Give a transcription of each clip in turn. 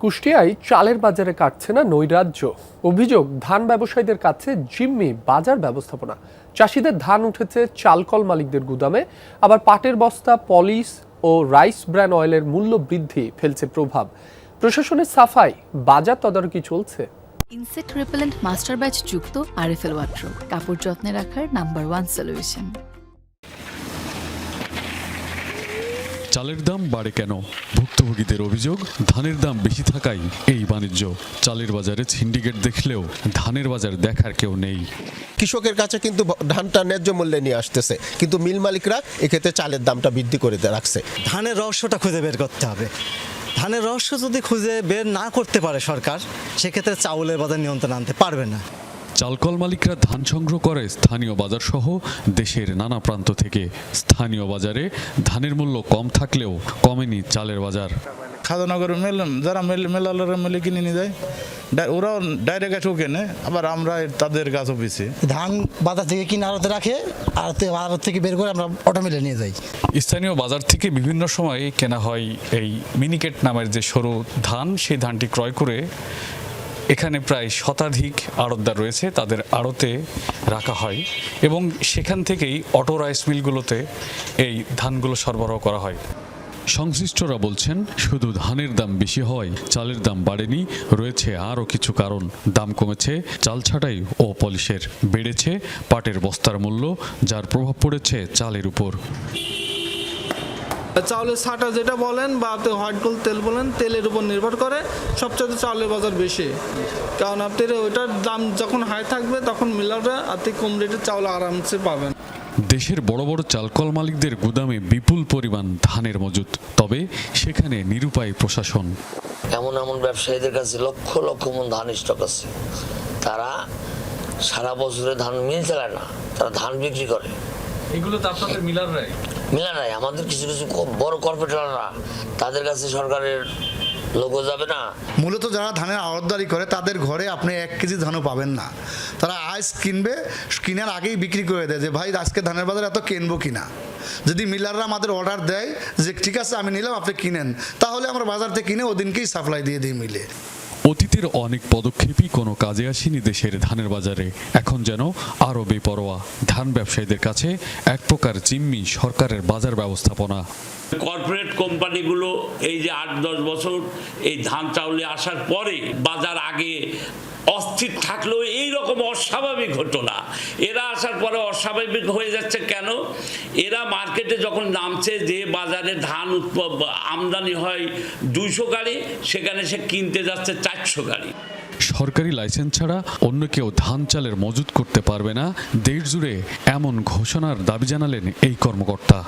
কুষ্টিয়ায় চালের বাজারে কাটছে না নৈরাজ্য। অভিযোগ, ধান ব্যবসায়ীদের কাছে জিম্মি বাজার ব্যবস্থাপনা। চাষিদের ধান উঠেছে চালকল মালিকদের গুদামে। আবার পাটের বস্তা, পলিশ ও রাইস ব্র্যান অয়েলের মূল্য বৃদ্ধি ফেলছে প্রভাব। প্রশাসনের সাফাই, বাজার তদারকি চলছে। ইনসেক্ট রিপেলেন্ট মাস্টার ব্যাচ যুক্ত আরএফএল ওয়াট্রো কাপড় যত্নে রাখার নাম্বার ওয়ান সলিউশন। চালের দাম বাড়ে কেন? ভুক্তভোগীদের অভিযোগ ধানের দাম বেশি থাকায় এই বাণিজ্য। চালের বাজারে সিন্ডিকেট দেখলেও ধানের বাজার দেখার কেউ নেই। কৃষকের কাছে কিন্তু ধানটা ন্যায্য মূল্যে নিয়ে আসতেছে। কিন্তু মিল মালিকরা এক্ষেত্রে চালের দামটা বৃদ্ধি করে রাখছে। ধানের রহস্যটা খুঁজে বের করতে হবে। ধানের রহস্য যদি খুঁজে বের না করতে পারে সরকার সেক্ষেত্রে চাউলের বাজার নিয়ন্ত্রণ আনতে পারবে না। চালকল মালিকরা ধান সংগ্রহ করে স্থানীয় বাজার সহ দেশের নানা প্রান্ত থেকে। স্থানীয় বাজারে ধানের মূল্য কম থাকলেও কমেনি চালের বাজার। খাদ্যনগর মেল যারা মেল মেলালরা মেলে কিনে নিয়ে যায় ওরাও ডাইরেক্ট এসেও কেনে আবার আমরা তাদের গাছ অফিসে। ধান বাজার থেকে কিনে আড়তে রাখে আড়তে আড়ত থেকে বের করে আমরা অটো মিলে নিয়ে যাই। স্থানীয় বাজার থেকে বিভিন্ন সময় কেনা হয় এই মিনিকেট নামের যে সরু ধান সেই ধানটি ক্রয় করে এখানে প্রায় শতাধিক আড়তদার রয়েছে, তাদের আড়তে রাখা হয় এবং সেখান থেকেই অটো রাইস মিলগুলোতে এই ধানগুলো সরবরাহ করা হয়। সংশ্লিষ্টরা বলছেন, শুধু ধানের দাম বেশি হয় চালের দাম বাড়েনি, রয়েছে আরও কিছু কারণ। দাম কমেছে, চাল ছাঁটাই ও পলিশের বেড়েছে, পাটের বস্তার মূল্য, যার প্রভাব পড়েছে চালের উপর। চাউলের সাটা যেটা বলেন বা হোয়াইট গোল্ড তেল বলেন তেলের উপর নির্ভর করে সবচেয়ে চাউলের বাজার বেশি। কারণ আপনার ওইটার দাম যখন হাই থাকবে তখন মিলাররা আর্থিক কম রেটের চাউল আরামসে পাবেন। দেশের বড় বড় চালকল মালিকদের গুদামে বিপুল পরিমাণ ধানের মজুত। তবে সেখানে নিরুপায় প্রশাসন। এমন এমন ব্যবসায়ীদের কাছে লক্ষ লক্ষ মন ধান স্টক আছে। তারা সারা বছরে ধান মিল চালায় না তারা ধান বিক্রি করে। এগুলো তো আপনাদের মিলাররাই মিলা নাই আমাদের কিছু কিছু বড় কর্পোরেটররা তাদের কাছে সরকারের লোগো যাবে না। মূলত যারা ধানের আড়তদারি করে তাদের ঘরে আপনি এক কেজি ধানও পাবেন না। তারা আজ কিনবে কেনার আগেই বিক্রি করে দেয় যে ভাই আজকে ধানের বাজার এত কিনবো কিনা? যদি মিলাররা আমাদের অর্ডার দেয় যে ঠিক আছে আমি নিলাম আপনি কিনেন। তাহলে আমরা বাজার থেকে কিনে ওদিনকেই সাপ্লাই দিয়ে দিই মিলে। অতীতের অনেক পদক্ষেপই কোনো কাজে আসেনি দেশের ধানের বাজারে। এখন যেন আরও বেপরোয়া। ধান ব্যবসায়ীদের কাছে এক প্রকার জিম্মি সরকারের বাজার ব্যবস্থাপনা। কর্পোরেট কোম্পানিগুলো এই যে আট দশ বছর এই ধান চাউলে আসার পরে বাজার আগে অস্থির থাকলেও এই রকম অস্বাভাবিক ঘটনা। এরা আসার পরে অস্বাভাবিক হয়ে যাচ্ছে কেন? এরা মার্কেটে যখন নামছে যে বাজারে ধান আমদানি হয় দুইশো গাড়ি, সেখানে সে কিনতে যাচ্ছে চারশো গাড়ি। সরকারি লাইসেন্স ছাড়া অন্য কেউ ধান চালের মজুত করতে পারবে না দেশ জুড়ে এমন ঘোষণার দাবি জানালেন এই কর্মকর্তা।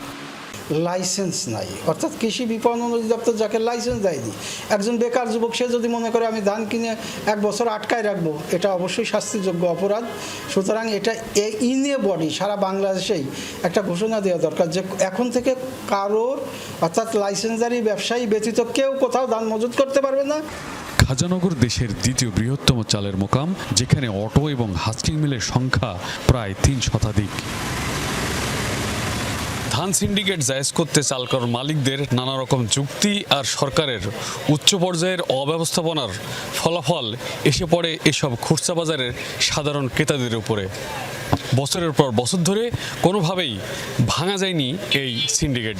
লাইসেন্স নাই। অর্থাৎ কৃষি বিপণন অধিদপ্তর যাকে লাইসেন্স দেয়নি একজন বেকার যুবক সে যদি মনে করে আমি ধান কিনে এক বছর আটকায় রাখব এটা অবশ্যই শাস্তিযোগ্য অপরাধ। সুতরাং এটা ইন এ বডি সারা বাংলাদেশেই একটা ঘোষণা দেওয়া দরকার যে এখন থেকে কারোর অর্থাৎ লাইসেন্সদারি ব্যবসায়ী ব্যতীত কেউ কোথাও ধান মজুত করতে পারবে না। খাজানগর দেশের দ্বিতীয় বৃহত্তম চালের মোকাম, যেখানে অটো এবং হাস্টিং মিলের সংখ্যা প্রায় তিন শতাধিক। ধান সিন্ডিকেট জায়েজ করতে চালকর মালিকদের নানা রকম যুক্তি আর সরকারের উচ্চ পর্যায়ের অব্যবস্থাপনার ফলাফল এসে পড়ে এসব খুচরা বাজারের সাধারণ ক্রেতাদের উপরে। বছরের পর বছর ধরে কোনোভাবেই ভাঙা যায়নি এই সিন্ডিকেট।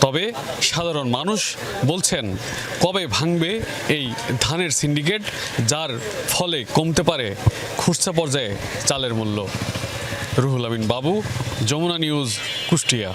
তবে সাধারণ মানুষ বলছেন, কবে ভাঙবে এই ধানের সিন্ডিকেট, যার ফলে কমতে পারে খুচরা পর্যায়ে চালের মূল্য? রুহুল আমিন বাবু, যমুনা নিউজ, কুষ্টিয়া।